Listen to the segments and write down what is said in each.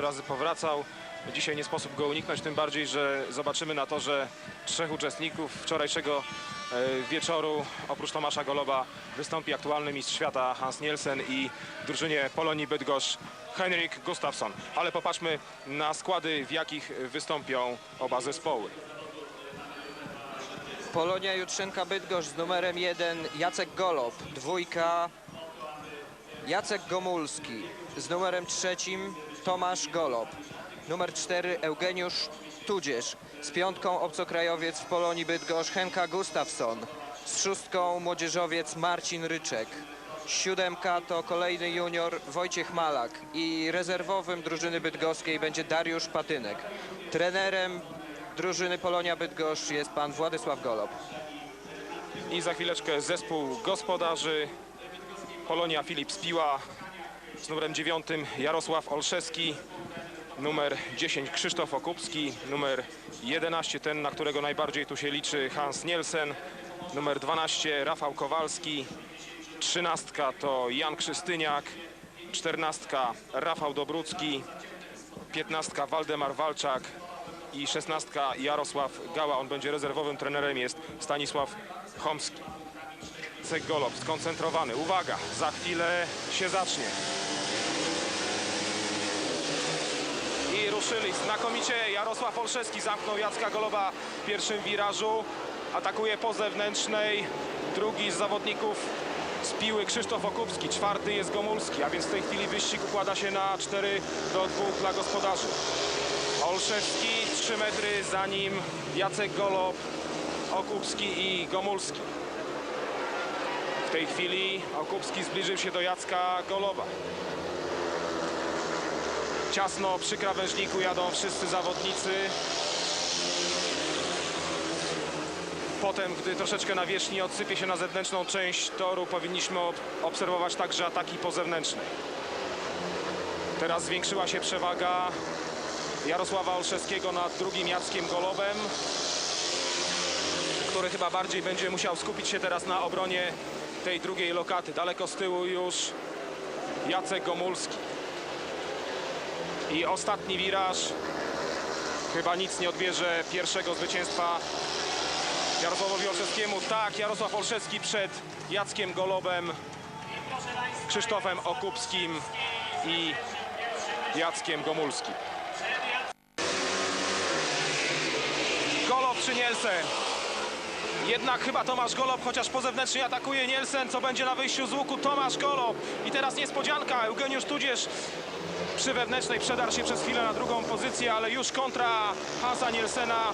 razy powracał. Dzisiaj nie sposób go uniknąć, tym bardziej, że zobaczymy na to, że trzech uczestników wczorajszego e, wieczoru, oprócz Tomasza Goloba, wystąpi aktualny mistrz świata Hans Nielsen i drużynie Polonii Bydgoszcz Henrik Gustafsson. Ale popatrzmy na składy, w jakich wystąpią oba zespoły. Polonia Jutrzynka Bydgoszcz z numerem 1 Jacek Golob, dwójka Jacek Gomulski, z numerem trzecim Tomasz Golob, numer 4 Eugeniusz Tudzież, z piątką obcokrajowiec w Polonii Bydgoszcz Henka Gustafsson, z szóstką młodzieżowiec Marcin Ryczek. Siódemka to kolejny junior Wojciech Malak i rezerwowym drużyny bydgoskiej będzie Dariusz Patynek. Trenerem drużyny Polonia Bydgoszcz jest pan Władysław Golob. I za chwileczkę zespół gospodarzy Polonia Filip Spiła z numerem 9 Jarosław Olszewski, numer 10 Krzysztof Okupski, numer 11 ten, na którego najbardziej tu się liczy Hans Nielsen, numer 12 Rafał Kowalski, 13 to Jan Krzystyniak, 14 Rafał Dobrucki, 15 Waldemar Walczak i 16 Jarosław Gała. On będzie rezerwowym trenerem, jest Stanisław Chomski. Cek skoncentrowany. Uwaga, za chwilę się zacznie. I ruszyli znakomicie. Jarosław Olszewski zamknął Jacka Goloba w pierwszym wirażu. Atakuje po zewnętrznej. Drugi z zawodników z piły Krzysztof Okupski. Czwarty jest Gomulski, a więc w tej chwili wyścig układa się na 4 do 2 dla gospodarzy. Olszewski 3 metry, za nim Jacek Golob, Okupski i Gomulski. W tej chwili Okupski zbliżył się do Jacka Goloba. Ciasno przy krawężniku jadą wszyscy zawodnicy. Potem, gdy troszeczkę nawierzchni odsypie się na zewnętrzną część toru, powinniśmy ob- obserwować także ataki po zewnętrznej. Teraz zwiększyła się przewaga Jarosława Olszewskiego nad drugim Jackiem Golobem, który chyba bardziej będzie musiał skupić się teraz na obronie tej drugiej lokaty. Daleko z tyłu już Jacek Gomulski. I ostatni wiraż chyba nic nie odbierze pierwszego zwycięstwa Jarosławowi Olszewskiemu. Tak, Jarosław Olszewski przed Jackiem Golobem, Krzysztofem Okupskim i Jackiem Gomulskim. Golob czy Nielsen? Jednak chyba Tomasz Golob, chociaż po zewnętrznej atakuje Nielsen, co będzie na wyjściu z łuku Tomasz Golob. I teraz niespodzianka, Eugeniusz Tudzież przy wewnętrznej przedarł się przez chwilę na drugą pozycję, ale już kontra Hansa Nielsena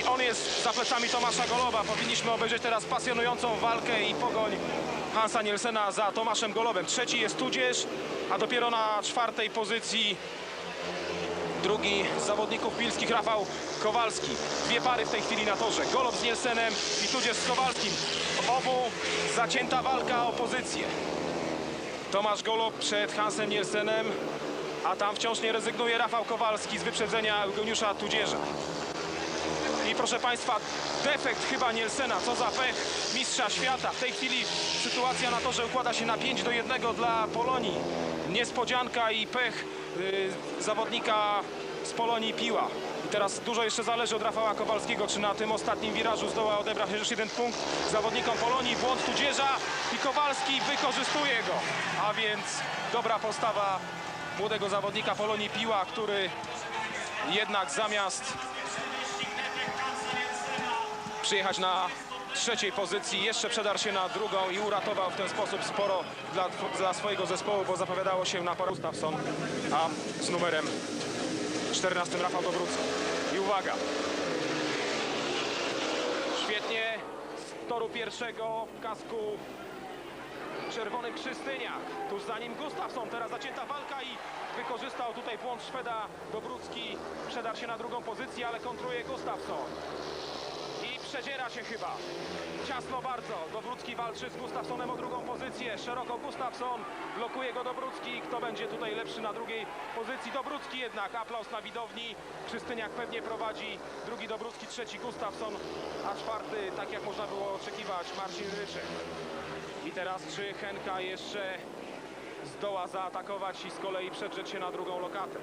i on jest za plecami Tomasza Goloba. Powinniśmy obejrzeć teraz pasjonującą walkę i pogoń Hansa Nielsena za Tomaszem Golobem. Trzeci jest Tudzież, a dopiero na czwartej pozycji Drugi z zawodników pilskich Rafał Kowalski. Dwie pary w tej chwili na torze. Golob z Nielsenem i tudzież z Kowalskim. W obu zacięta walka o pozycję. Tomasz Golob przed Hansem Nielsenem, a tam wciąż nie rezygnuje Rafał Kowalski z wyprzedzenia Eugeniusza Tudzierza. I proszę Państwa, defekt chyba Nielsena, co za pech mistrza świata. W tej chwili sytuacja na torze układa się na 5 do 1 dla Polonii. Niespodzianka i pech y, zawodnika z Polonii Piła. I teraz dużo jeszcze zależy od Rafała Kowalskiego, czy na tym ostatnim wirażu zdoła odebrać już jeden punkt zawodnikom Polonii. Błąd Tudzierza i Kowalski wykorzystuje go. A więc dobra postawa młodego zawodnika Polonii Piła, który jednak zamiast przyjechać na trzeciej pozycji, jeszcze przedarł się na drugą i uratował w ten sposób sporo dla, dla swojego zespołu, bo zapowiadało się na parę Gustafsson, a z numerem 14 Rafał Dobrucki. I uwaga! Świetnie z toru pierwszego w kasku czerwony Krzystyniak. Tuż za nim Gustafsson. Teraz zacięta walka i wykorzystał tutaj błąd Szweda. Dobrucki przedarł się na drugą pozycję, ale kontruje Gustafsson. I przedziera się chyba. Ciasno bardzo. Dobrucki walczy z Gustafsonem o drugą pozycję. Szeroko Gustafson. Blokuje go Dobrucki. Kto będzie tutaj lepszy na drugiej pozycji? Dobrucki jednak. Aplauz na widowni. Krzystyniak pewnie prowadzi. Drugi Dobrucki, trzeci Gustafson. A czwarty, tak jak można było oczekiwać, Marcin Ryczek. Teraz czy Henka jeszcze zdoła zaatakować i z kolei przedrzeć się na drugą lokatę?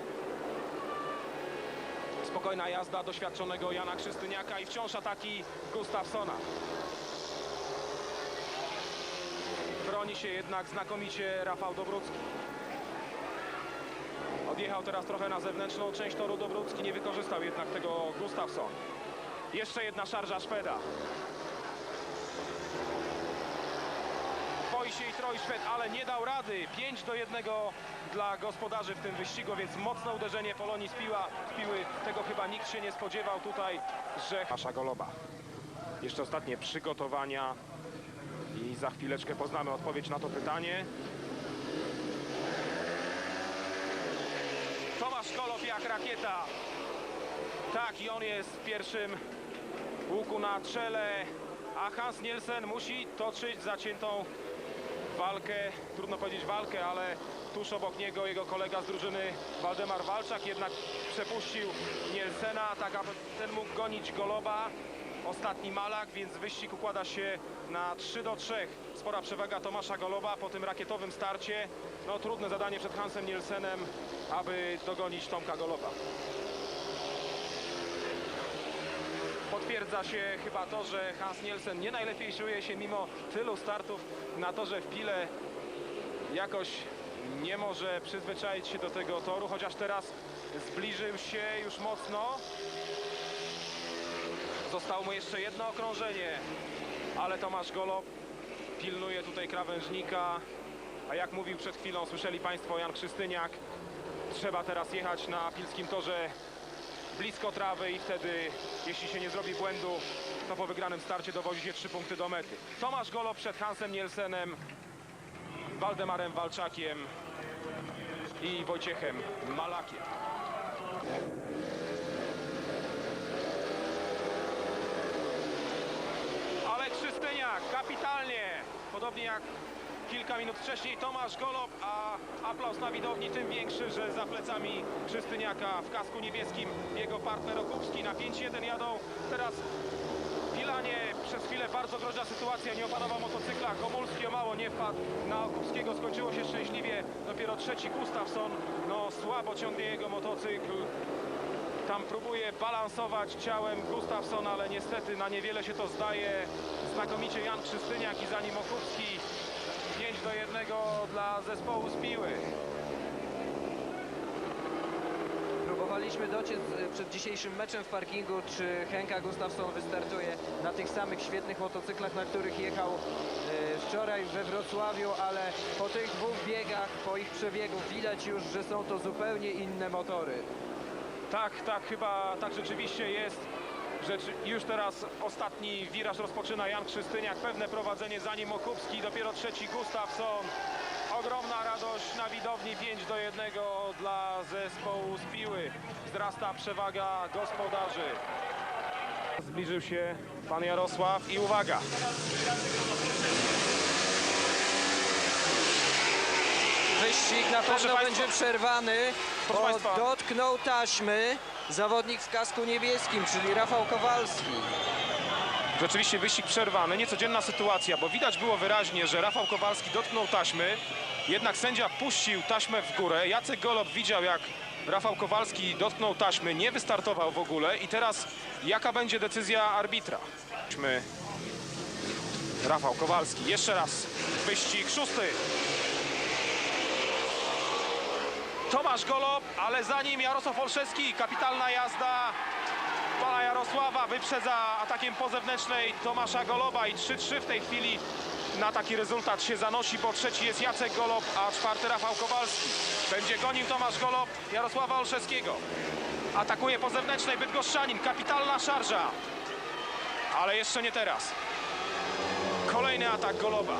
Spokojna jazda doświadczonego Jana Krzystyniaka i wciąż ataki Gustafsona. Broni się jednak znakomicie Rafał Dobrucki. Odjechał teraz trochę na zewnętrzną część toru Dobrucki, nie wykorzystał jednak tego Gustafson. Jeszcze jedna szarża Szweda. Boi się i troi Szwed, ale nie dał rady. 5 do 1 dla gospodarzy w tym wyścigu, więc mocne uderzenie Polonii z, piła, z piły. Tego chyba nikt się nie spodziewał tutaj, że... Nasza Goloba. Jeszcze ostatnie przygotowania i za chwileczkę poznamy odpowiedź na to pytanie. Tomasz Golob jak rakieta. Tak, i on jest w pierwszym łuku na czele, a Hans Nielsen musi toczyć zaciętą walkę, trudno powiedzieć walkę, ale tuż obok niego jego kolega z drużyny Waldemar Walczak jednak przepuścił Nielsena, tak aby ten mógł gonić Goloba. Ostatni Malak, więc wyścig układa się na 3 do 3. Spora przewaga Tomasza Goloba po tym rakietowym starcie. No trudne zadanie przed Hansem Nielsenem, aby dogonić Tomka Goloba. Potwierdza się chyba to, że Hans Nielsen nie najlepiej czuje się mimo tylu startów na torze w Pile. Jakoś nie może przyzwyczaić się do tego toru, chociaż teraz zbliżył się już mocno. Zostało mu jeszcze jedno okrążenie, ale Tomasz Golob pilnuje tutaj krawężnika. A jak mówił przed chwilą, słyszeli Państwo Jan Krzystyniak, trzeba teraz jechać na pilskim torze blisko trawy i wtedy, jeśli się nie zrobi błędu, to po wygranym starcie dowozi się trzy punkty do mety. Tomasz Golob przed Hansem Nielsenem, Waldemarem Walczakiem i Wojciechem Malakiem. Ale Krzystyniak kapitalnie, podobnie jak kilka minut wcześniej Tomasz Golob, a aplauz na widowni tym większy, że za plecami Krzystyniaka w kasku niebieskim jego partner Okupski na 5-1 jadą teraz w Pilanie przez chwilę bardzo groźna sytuacja, nie opanował motocykla, Komulski o mało nie wpadł na Okupskiego, skończyło się szczęśliwie, dopiero trzeci Gustafsson, no słabo ciągnie jego motocykl, tam próbuje balansować ciałem Gustafsson, ale niestety na niewiele się to zdaje. Znakomicie Jan Krzystyniak i za nim Okupski. 5 do 1 dla zespołu z Piły. Próbowaliśmy dociec e, przed dzisiejszym meczem w parkingu, czy Henka Gustafsson wystartuje na tych samych świetnych motocyklach, na których jechał e, wczoraj we Wrocławiu, ale po tych dwóch biegach, po ich przebiegu widać już, że są to zupełnie inne motory. Tak, tak, chyba tak rzeczywiście jest. Rzecz, już teraz ostatni wiraż rozpoczyna Jan Krzystyniak. Pewne prowadzenie za nim Okupski, dopiero trzeci Gustafsson. Ogromna radość na widowni 5 do 1 dla zespołu z Piły. Wzrasta przewaga gospodarzy. Zbliżył się pan Jarosław i uwaga. Wyścig na pewno będzie przerwany, bo dotknął taśmy zawodnik w kasku niebieskim, czyli Rafał Kowalski. Rzeczywiście wyścig przerwany, niecodzienna sytuacja, bo widać było wyraźnie, że Rafał Kowalski dotknął taśmy, jednak sędzia puścił taśmę w górę. Jacek Golob widział, jak Rafał Kowalski dotknął taśmy, nie wystartował w ogóle i teraz jaka będzie decyzja arbitra? Rafał Kowalski, jeszcze raz wyścig szósty. Tomasz Golob, ale za nim Jarosław Olszewski, kapitalna jazda pana Jarosława wyprzedza atakiem po zewnętrznej Tomasza Goloba i 3-3 w tej chwili na taki rezultat się zanosi, bo trzeci jest Jacek Golob, a czwarty Rafał Kowalski. Będzie gonił Tomasz Golob Jarosława Olszewskiego. Atakuje po zewnętrznej Bydgoszczanin, kapitalna szarża. Ale jeszcze nie teraz. Kolejny atak Goloba.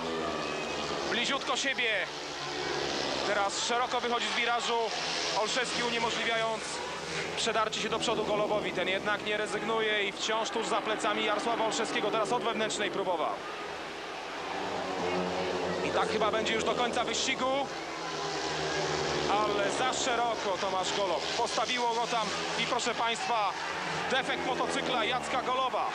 Bliziutko siebie. Teraz szeroko wychodzi z wirażu. Olszewski uniemożliwiając przedarcie się do przodu Golobowi. Ten jednak nie rezygnuje i wciąż tuż za plecami Jarosława Olszewskiego. Teraz od wewnętrznej próbował. I tak chyba będzie już do końca wyścigu. Ale za szeroko Tomasz Golob. Postawiło go tam i proszę Państwa, defekt motocykla Jacka Goloba.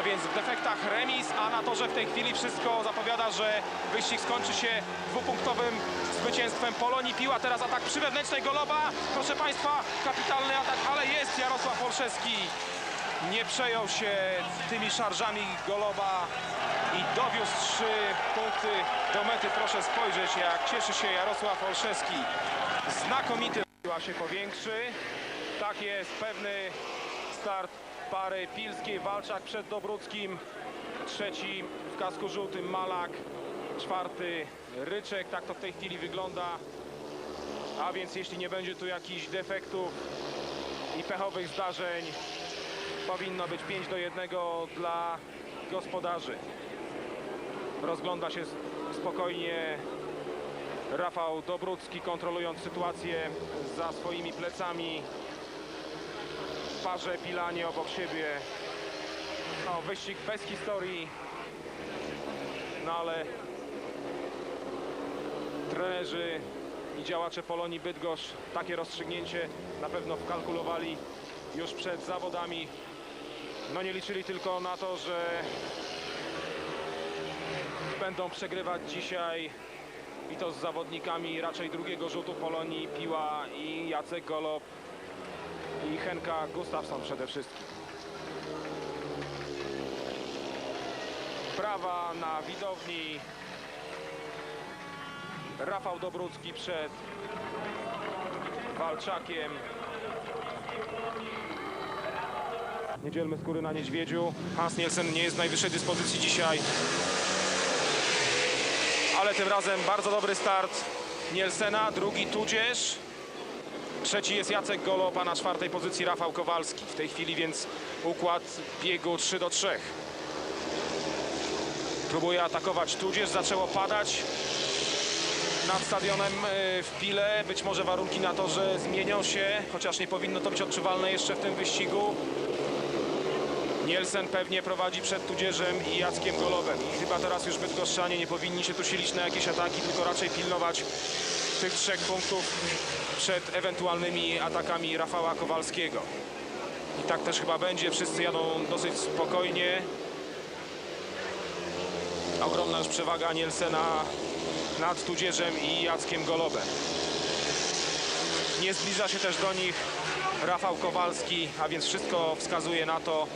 A więc w defektach remis, a na torze w tej chwili wszystko zapowiada, że wyścig skończy się dwupunktowym zwycięstwem Polonii Piła. Teraz atak przy wewnętrznej Goloba. Proszę Państwa, kapitalny atak, ale jest Jarosław Olszewski. Nie przejął się tymi szarżami Goloba i dowiózł trzy punkty do mety. Proszę spojrzeć, jak cieszy się Jarosław Olszewski. Znakomity Piła się powiększy. Tak jest, pewny start pary Pilskiej. Walczak przed Dobruckim. Trzeci w kasku żółtym Malak. Czwarty Ryczek. Tak to w tej chwili wygląda. A więc jeśli nie będzie tu jakichś defektów i pechowych zdarzeń, powinno być 5 do 1 dla gospodarzy. Rozgląda się spokojnie Rafał Dobrucki, kontrolując sytuację za swoimi plecami. Parze Pilanie obok siebie. No, wyścig bez historii. No ale trenerzy i działacze Polonii Bydgoszcz takie rozstrzygnięcie na pewno wkalkulowali już przed zawodami. No nie liczyli tylko na to, że będą przegrywać dzisiaj i to z zawodnikami raczej drugiego rzutu Polonii Piła i Jacek Golob i Henka Gustafsson przede wszystkim. Prawa na widowni. Rafał Dobrucki przed Walczakiem. Nie dzielmy skóry na niedźwiedziu. Hans Nielsen nie jest w najwyższej dyspozycji dzisiaj. Ale tym razem bardzo dobry start Nielsena, drugi Tudzież. Trzeci jest Jacek Golob, a na czwartej pozycji Rafał Kowalski. W tej chwili więc układ biegu 3 do 3. Próbuje atakować Tudzież, zaczęło padać nad stadionem e, w Pile. Być może warunki na to, że zmienią się, chociaż nie powinno to być odczuwalne jeszcze w tym wyścigu. Nielsen pewnie prowadzi przed Tudzieżem i Jackiem Golowem. I chyba teraz już Bydgoszczanie nie powinni się tu silić na jakieś ataki, tylko raczej pilnować tych trzech punktów przed ewentualnymi atakami Rafała Kowalskiego. I tak też chyba będzie. Wszyscy jadą dosyć spokojnie. Ogromna już przewaga Nielsena nad Tudzieżem i Jackiem Golobem. Nie zbliża się też do nich Rafał Kowalski, a więc wszystko wskazuje na to,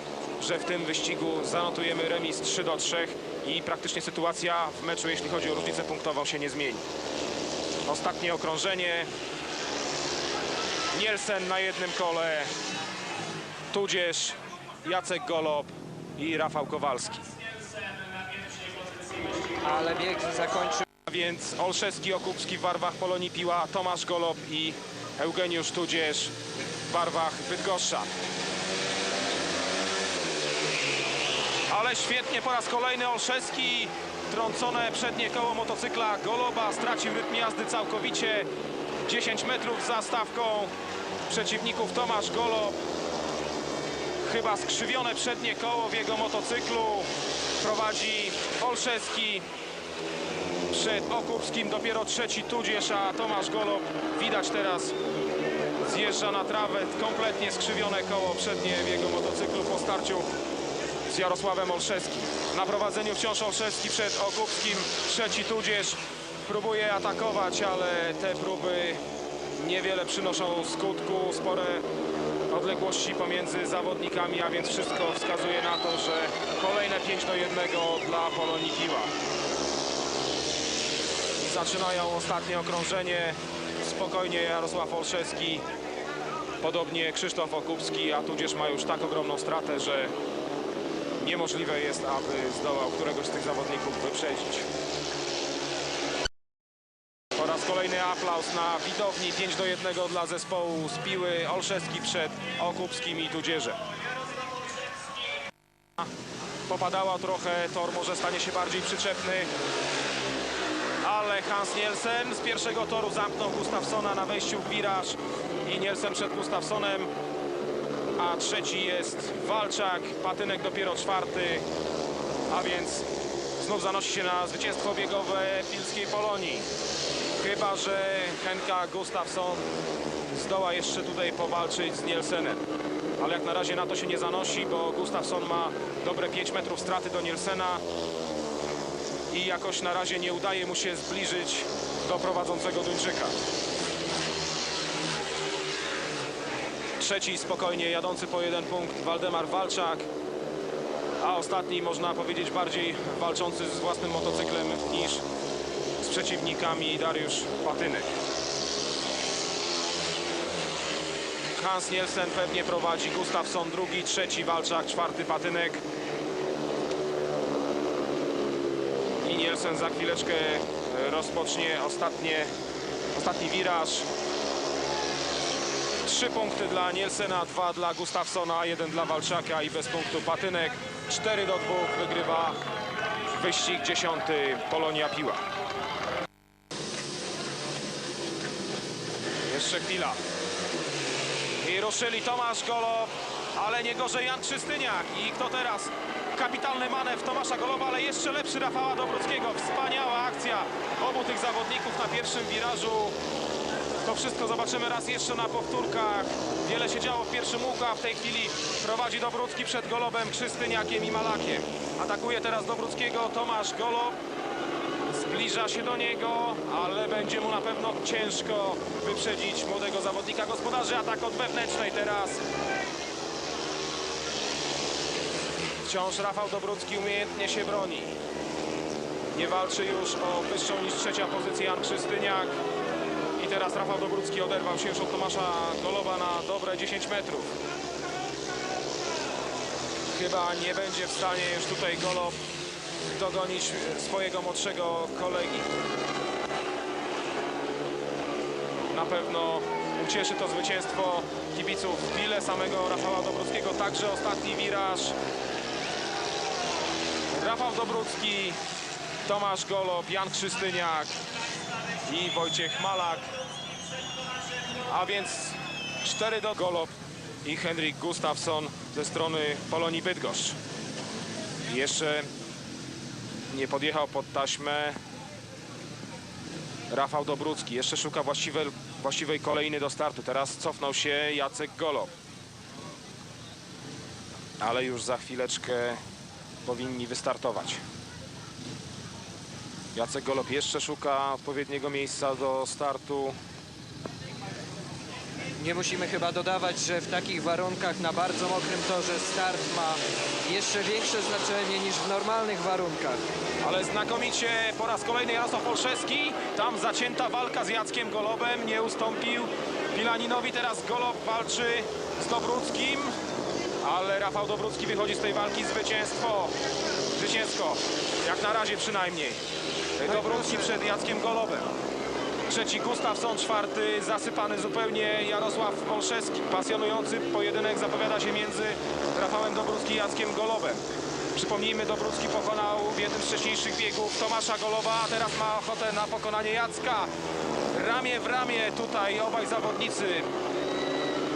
że w tym wyścigu zanotujemy remis 3 do 3 i praktycznie sytuacja w meczu, jeśli chodzi o różnicę punktową, się nie zmieni. Ostatnie okrążenie. Nielsen na jednym kole, tudzież Jacek Golob i Rafał Kowalski. Ale bieg zakończył A więc Olszewski, Okupski w barwach Polonii Piła, Tomasz Golob i Eugeniusz Tudzież w barwach Bydgoszcza. Ale świetnie po raz kolejny Olszewski. Trącone przednie koło motocykla Goloba stracił rytm jazdy całkowicie. 10 metrów za stawką przeciwników Tomasz Golob. Chyba skrzywione przednie koło w jego motocyklu. Prowadzi Olszewski przed Okupskim dopiero trzeci tudzież, a Tomasz Golob widać teraz zjeżdża na trawę, kompletnie skrzywione koło przednie w jego motocyklu po starciu z Jarosławem Olszewskim. Na prowadzeniu wciąż Olszewski przed Okupskim, trzeci tudzież próbuje atakować, ale te próby niewiele przynoszą skutku, spore odległości pomiędzy zawodnikami, a więc wszystko wskazuje na to, że kolejne 5 do 1 dla Polonii Piła zaczynają ostatnie okrążenie. Spokojnie Jarosław Olszewski, podobnie Krzysztof Okupski, a tudzież ma już tak ogromną stratę, że niemożliwe jest, aby zdołał któregoś z tych zawodników wyprzedzić. Po raz kolejny aplauz na widowni 5 do 1 dla zespołu z Piły. Olszewski przed Okupskim i Tudzieżem. Popadała trochę, tor może stanie się bardziej przyczepny ale Hans Nielsen z pierwszego toru zamknął Gustafsona na wejściu w wiraż i Nielsen przed Gustafsonem, a trzeci jest Walczak, patynek dopiero czwarty, a więc znów zanosi się na zwycięstwo biegowe Pilskiej Polonii. Chyba, że Henka Gustafsson zdoła jeszcze tutaj powalczyć z Nielsenem. Ale jak na razie na to się nie zanosi, bo Gustafsson ma dobre 5 metrów straty do Nielsena i jakoś na razie nie udaje mu się zbliżyć do prowadzącego Duńczyka. Trzeci spokojnie jadący po jeden punkt Waldemar Walczak, a ostatni można powiedzieć bardziej walczący z własnym motocyklem niż z przeciwnikami Dariusz Patynek. Hans Nielsen pewnie prowadzi, Gustafsson drugi, trzeci Walczak, czwarty Patynek. I Nielsen za chwileczkę rozpocznie ostatnie, ostatni wiraż. Trzy punkty dla Nielsena, dwa dla Gustafsona, jeden dla Walczaka i bez punktu Patynek. 4 do 2 wygrywa wyścig dziesiąty Polonia Piła. Jeszcze chwila. I ruszyli Tomasz Golob, ale nie gorzej Jan Krzystyniak. I kto teraz? Kapitalny manewr Tomasza Goloba, ale jeszcze lepszy Rafała Dobruckiego. Wspaniała akcja obu tych zawodników na pierwszym wirażu. To wszystko zobaczymy raz jeszcze na powtórkach. Wiele się działo w pierwszym łuku, a w tej chwili prowadzi Dobrucki przed Golobem, Krzystyniakiem i Malakiem. Atakuje teraz Dobruckiego Tomasz Golob. Zbliża się do niego, ale będzie mu na pewno ciężko wyprzedzić młodego zawodnika. Gospodarzy atak od wewnętrznej teraz. Wciąż Rafał Dobrucki umiejętnie się broni. Nie walczy już o wyższą niż trzecia pozycja Jan Krzystyniak. Teraz Rafał Dobrucki oderwał się już od Tomasza Goloba na dobre 10 metrów. Chyba nie będzie w stanie już tutaj Golob dogonić swojego młodszego kolegi. Na pewno ucieszy to zwycięstwo kibiców Pile, samego Rafała Dobruckiego. Także ostatni wiraż. Rafał Dobrucki, Tomasz Golob, Jan Krzystyniak i Wojciech Malak. A więc 4 do Golob i Henryk Gustafsson ze strony Polonii Bydgoszcz. Jeszcze nie podjechał pod taśmę Rafał Dobrucki. Jeszcze szuka właściwej, właściwej kolejny do startu. Teraz cofnął się Jacek Golob. Ale już za chwileczkę powinni wystartować. Jacek Golob jeszcze szuka odpowiedniego miejsca do startu. Nie musimy chyba dodawać, że w takich warunkach na bardzo mokrym torze start ma jeszcze większe znaczenie niż w normalnych warunkach. Ale znakomicie po raz kolejny Jarosław Olszewski. Tam zacięta walka z Jackiem Golobem. Nie ustąpił Pilaninowi. Teraz Golob walczy z Dobruckim. Ale Rafał Dobrucki wychodzi z tej walki zwycięstwo. Zwycięsko. Jak na razie przynajmniej. Dobrucki przed Jackiem Golobem. Trzeci Gustafsson, czwarty zasypany zupełnie Jarosław Olszewski. Pasjonujący pojedynek zapowiada się między Rafałem Dobrucki i Jackiem Golobem. Przypomnijmy, Dobrucki pokonał w jednym z wcześniejszych biegów Tomasza Goloba, a teraz ma ochotę na pokonanie Jacka. Ramię w ramię tutaj obaj zawodnicy.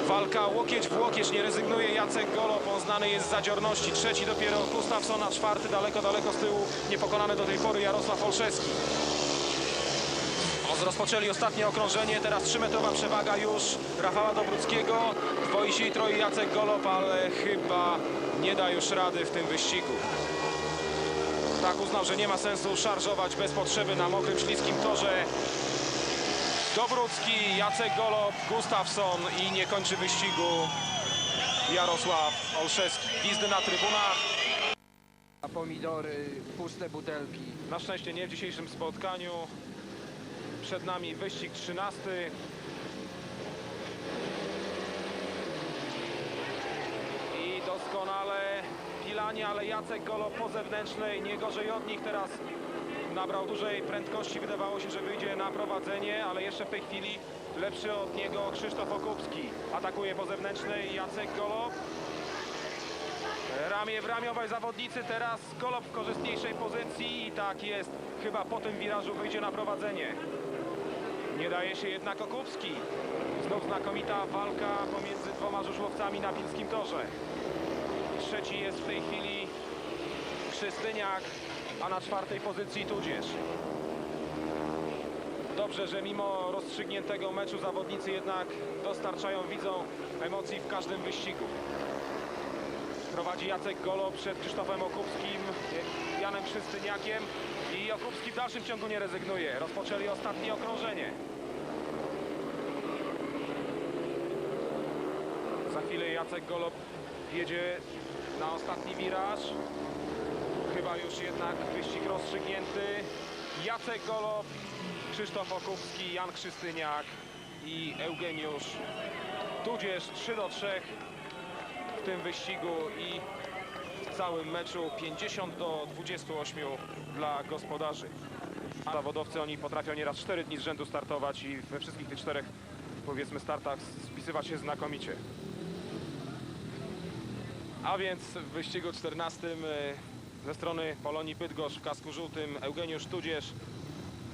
Walka łokieć w łokieć, nie rezygnuje Jacek Golob, on znany jest z zadziorności. Trzeci dopiero Gustafsson, a czwarty daleko, daleko z tyłu niepokonany do tej pory Jarosław Olszewski. Rozpoczęli ostatnie okrążenie, teraz 3-metrowa przewaga już Rafała Dobruckiego. Dwoi się i troi Jacek Golob, ale chyba nie da już rady w tym wyścigu. Tak uznał, że nie ma sensu szarżować bez potrzeby na mokrym, śliskim torze. Dobrucki, Jacek Golob, Gustafsson i nie kończy wyścigu Jarosław Olszewski. Gwizdy na trybunach. A pomidory, puste butelki. Na szczęście nie w dzisiejszym spotkaniu. Przed nami wyścig 13. I doskonale Pilani, ale Jacek Golo po zewnętrznej, nie gorzej od nich teraz nabrał dużej prędkości, wydawało się, że wyjdzie na prowadzenie, ale jeszcze w tej chwili lepszy od niego Krzysztof Okupski. Atakuje po zewnętrznej Jacek Golo. Ramię w ramię obaj zawodnicy, teraz Golob w korzystniejszej pozycji i tak jest, chyba po tym wirażu wyjdzie na prowadzenie. Nie daje się jednak Okupski. Znów znakomita walka pomiędzy dwoma żużlowcami na pilskim torze. Trzeci jest w tej chwili Krzystyniak, a na czwartej pozycji Tudzież. Dobrze, że mimo rozstrzygniętego meczu zawodnicy jednak dostarczają widzom emocji w każdym wyścigu. Prowadzi Jacek Golo przed Krzysztofem Okupskim, Janem Krzystyniakiem i Okupski w dalszym ciągu nie rezygnuje. Rozpoczęli ostatnie okrążenie. Za chwilę Jacek Golob jedzie na ostatni wiraż. Chyba już jednak wyścig rozstrzygnięty. Jacek Golob, Krzysztof Okupski, Jan Krzystyniak i Eugeniusz Tudzież 3 do 3 w tym wyścigu i w całym meczu 50 do 28 dla gospodarzy. Zawodowcy oni potrafią nieraz 4 dni z rzędu startować i we wszystkich tych czterech powiedzmy startach spisywać się znakomicie. A więc w wyścigu 14 e, ze strony Polonii Bydgoszcz w kasku żółtym Eugeniusz Tudzież,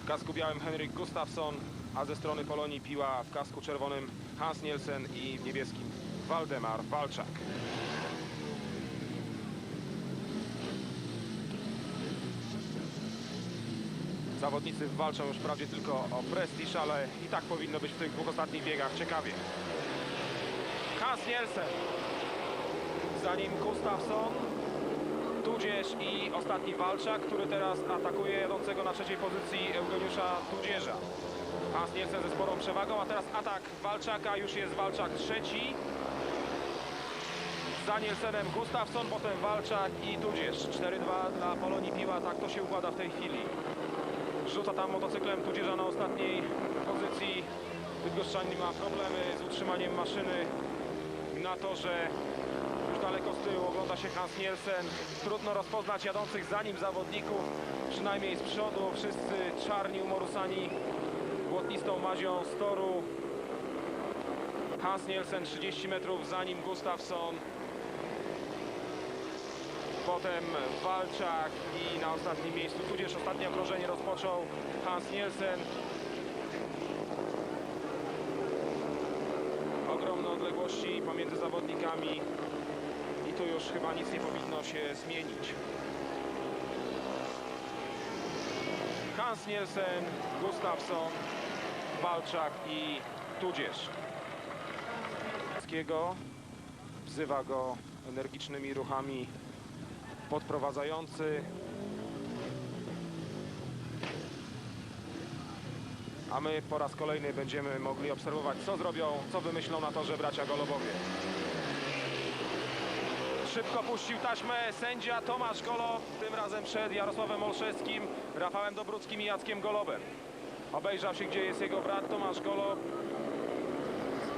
w kasku białym Henryk Gustafsson, a ze strony Polonii Piła w kasku czerwonym Hans Nielsen i w niebieskim Waldemar Walczak. Zawodnicy walczą już wprawdzie tylko o prestiż, ale i tak powinno być w tych dwóch ostatnich biegach ciekawie. Hans Nielsen za nim Gustafsson, Tudzież i ostatni Walczak, który teraz atakuje jadącego na trzeciej pozycji Eugeniusza Tudzieża. Hans Nielsen ze sporą przewagą, a teraz atak Walczaka, już jest Walczak trzeci. Za Nielsenem Gustafsson, potem Walczak i Tudzież. 4-2 dla Polonii Piła, tak to się układa w tej chwili. Rzuca tam motocyklem Tudzieża na ostatniej pozycji. Bydgoszczanin ma problemy z utrzymaniem maszyny na torze. Już daleko z tyłu ogląda się Hans Nielsen. Trudno rozpoznać jadących za nim zawodników, przynajmniej z przodu. Wszyscy czarni, umorusani błotnistą mazią z toru. Hans Nielsen 30 metrów za nim Gustafsson. Potem Walczak i na ostatnim miejscu, tudzież ostatnie okrążenie rozpoczął Hans Nielsen. Ogromne odległości pomiędzy zawodnikami i tu już chyba nic nie powinno się zmienić. Hans Nielsen, Gustafsson, Walczak i Tudzież. Wzywa go energicznymi ruchami podprowadzający. A my po raz kolejny będziemy mogli obserwować, co zrobią, co wymyślą na torze bracia Golobowie. Szybko puścił taśmę sędzia Tomasz Golob, tym razem przed Jarosławem Olszewskim, Rafałem Dobruckim i Jackiem Golobem. Obejrzał się, gdzie jest jego brat Tomasz Golob.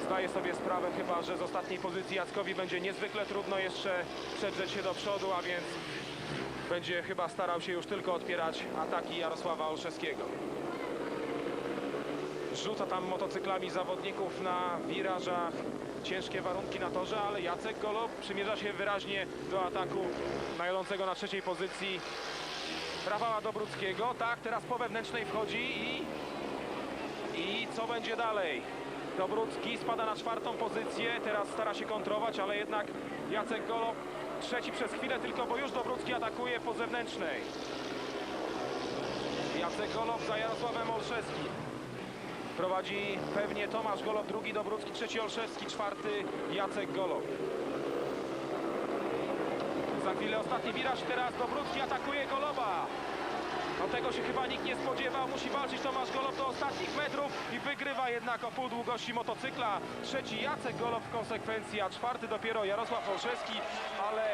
Zdaje sobie sprawę chyba, że z ostatniej pozycji Jackowi będzie niezwykle trudno jeszcze przedrzeć się do przodu, a więc będzie chyba starał się już tylko odpierać ataki Jarosława Olszewskiego. Rzuca tam motocyklami zawodników na wirażach. Ciężkie warunki na torze, ale Jacek Golob przymierza się wyraźnie do ataku najadącego na trzeciej pozycji Rafała Dobruckiego. Tak, teraz po wewnętrznej wchodzi i i co będzie dalej? Dobrucki spada na czwartą pozycję, teraz stara się kontrować, ale jednak Jacek Golob trzeci przez chwilę tylko, bo już Dobrucki atakuje po zewnętrznej. Jacek Golob za Jarosławem Olszewskim. Prowadzi pewnie Tomasz Golob, drugi Dobrucki, trzeci Olszewski, czwarty Jacek Golob. Za chwilę ostatni wiraż, teraz Dobrucki atakuje Goloba. Tego się chyba nikt nie spodziewał. Musi walczyć Tomasz Golob do ostatnich metrów i wygrywa jednak o pół długości motocykla. Trzeci Jacek Golob w konsekwencji, a czwarty dopiero Jarosław Olszewski, ale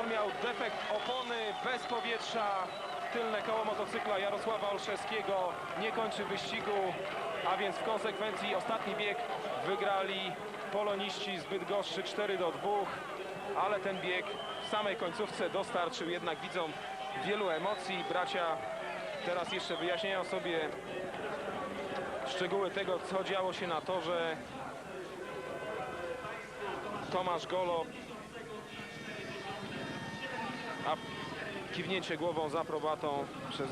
on miał defekt opony bez powietrza. Tylne koło motocykla Jarosława Olszewskiego nie kończy wyścigu, a więc w konsekwencji ostatni bieg wygrali poloniści z Bydgoszczy 4 do 2, ale ten bieg w samej końcówce dostarczył jednak widzom wielu emocji. Bracia teraz jeszcze wyjaśniają sobie szczegóły tego, co działo się na torze. Tomasz Golo. A kiwnięcie głową za aprobatą przez